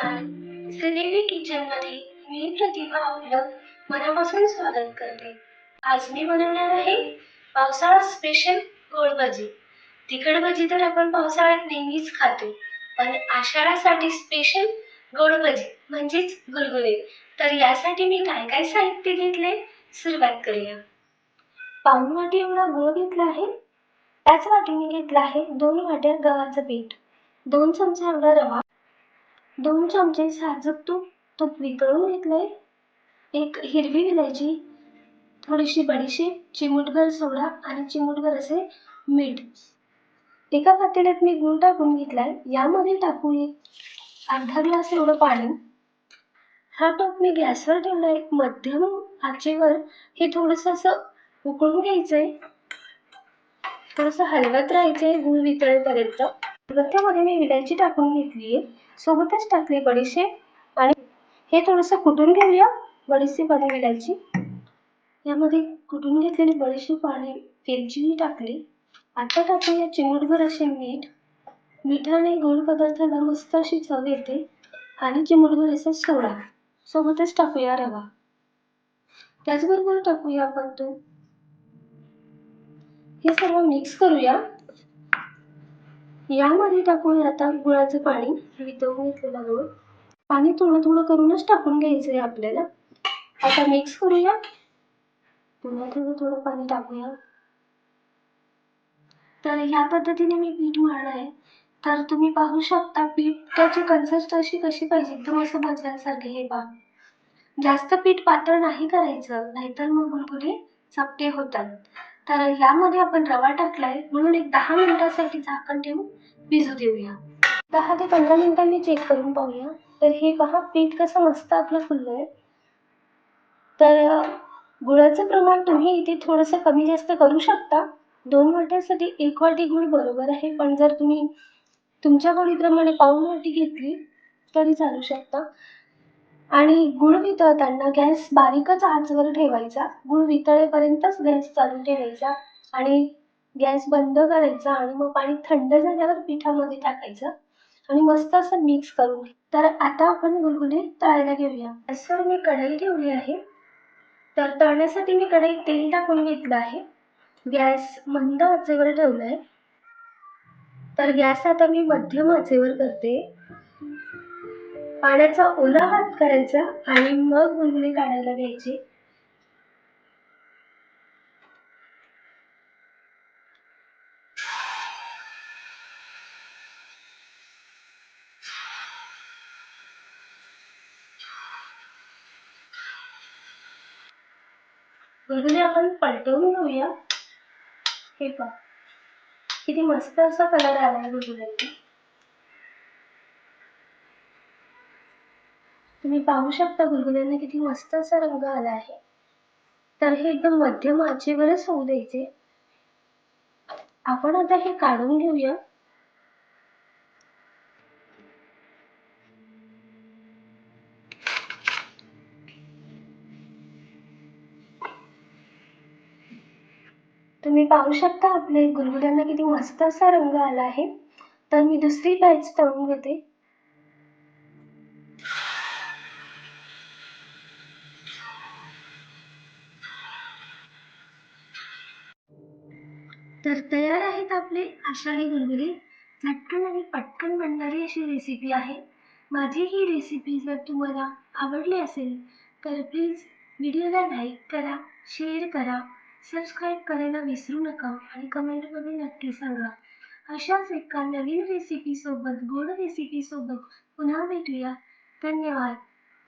सिनेमी मी प्रतिभा आपलं मनापासून स्वागत करते. आज मी बनवणार आहे पावसाळा स्पेशल गोड भजी. तिखट भजी तर आपण पावसाळ्यात नेहमीच खातो पण आषाढासाठी स्पेशल गोड भजी म्हणजेच गुलगुले. तर यासाठी मी काय काय साहित्य घेतले? सुरुवात करूया. पाऊण वाटी एवढा गुळ घेतला आहे. त्याच वाटीने घेतला आहे दोन वाट्या गव्हाचं पीठ दोन चमचा एवढा रवा दोन चमचे साजूक तूप तूप वितळून घेतले एक हिरवी इलायची थोडीशी बडीशेप चिमूटभर सोडा आणि चिमूटभर असे मीठ. एका पातेल्यात मी गूळ टाकून घेतलाय यामध्ये टाकू एक अर्धा ग्लास एवढं पाणी. हा टोप मी गॅसवर ठेवलाय एक मध्यम आचेवर हे थोडस असं उकळून घ्यायचंय. थोडस हलवत राहायचंय गुळ वितळेपर्यंत. मध्ये मी विलायची टाकून घेतलीये. सोबतच टाकली बडीशेप. आणि हे थोडंसं कुटून घेऊया बडीशेप आणि यामध्ये कुटून घेतलेली बडीशेप आणि वेलचीही टाकली. आता टाकूया चिमूटभर असे मीठ. मिठाने गोड पदार्थाला मस्त अशी चव येते. आणि चिमूटभर असा सोडा. सोबतच टाकूया रवा. त्याचबरोबर टाकूया आपण तो हे सर्व मिक्स करूया. यामध्ये टाकून आता गुळाचं पाणी वितळून घेतलेलं गुळ पाणी थोडं थोडं करूनच टाकून घ्यायचंय आपल्याला. आता मिक्स करूया. पुन्हा थोडं थोडं पाणी टाकूया. तर ह्या पद्धतीने मी पीठ मळलं आहे तर तुम्ही पाहू शकता पीठाची कन्सिस्टन्सी कशी पाहिजे एकदम असं भजल्यासारखे हे पहा. जास्त पीठ पातळ नाही करायचं नाहीतर मग गुलगुले चपटे होतात. तर यामध्ये आपण रवा टाकलाय. म्हणून एक दहा मिनिटासाठी झाकण ठेवून भिजू देऊया. दहा ते पंधरा मिनिटांनी चेक करून पाहूया. तर हे पहा पीठ कसं मस्त आपलं फुललंय. तर गुळाचं प्रमाण तुम्ही इथे थोडंसं कमी जास्त करू शकता. दोन वाट्यासाठी एक वाटी गुळ बरोबर आहे. पण जर तुम्ही तुमच्या गोडीप्रमाणे पाऊन वाटी घेतली तरी चालू शकता. आणि गुळ वितळताना गॅस बारीकच आचवर ठेवायचा. गुळ वितळेपर्यंतच गॅस चालू ठेवायचा आणि गॅस बंद करायचा आणि मग पाणी थंड झाल्यावर पिठामध्ये टाकायचं आणि मस्त असं मिक्स करून. तर आता आपण गुलगुले तळायला घेऊया. गॅसवर मी कढई ठेवली आहे. तर तळण्यासाठी मी कढईत तेल टाकून घेतलं आहे. गॅस मंद आचेवर ठेवलाय. तर गॅस आता मी मध्यम आचेवर करते. पाण्याचा ओला हात करायचा आणि मग गुलगुले काढायला घ्यायची. गुलगुले आपण पलटवून घेऊया. हे पहा. किती मस्त असा कलर आलाय गुलगुल्यांना तुम्ही पाहू शकता गुलगुल्यांना किती मस्त असा रंग आला आहे. तर हे एकदम मध्यम आचेवरच होऊ द्यायचे. आपण आता हे काढून घेऊया. तुम्ही पाहू शकता आपले गुलगुल्यांना किती मस्त असा रंग आला आहे. तर मी दुसरी बॅच तळून घेते. तर तयार आहेत आपले आषाढी गुलगुले झटकन आणि पटकन बनणारी अशी रेसिपी आहे. माझी ही रेसिपी जर तुम्हाला आवडली असेल तर प्लीज व्हिडिओला लाईक करा शेअर करा सबस्क्राईब करायला विसरू नका आणि कमेंटमध्ये नक्की सांगा. अशाच एका नवीन रेसिपीसोबत गोड रेसिपीसोबत पुन्हा भेटूया. धन्यवाद.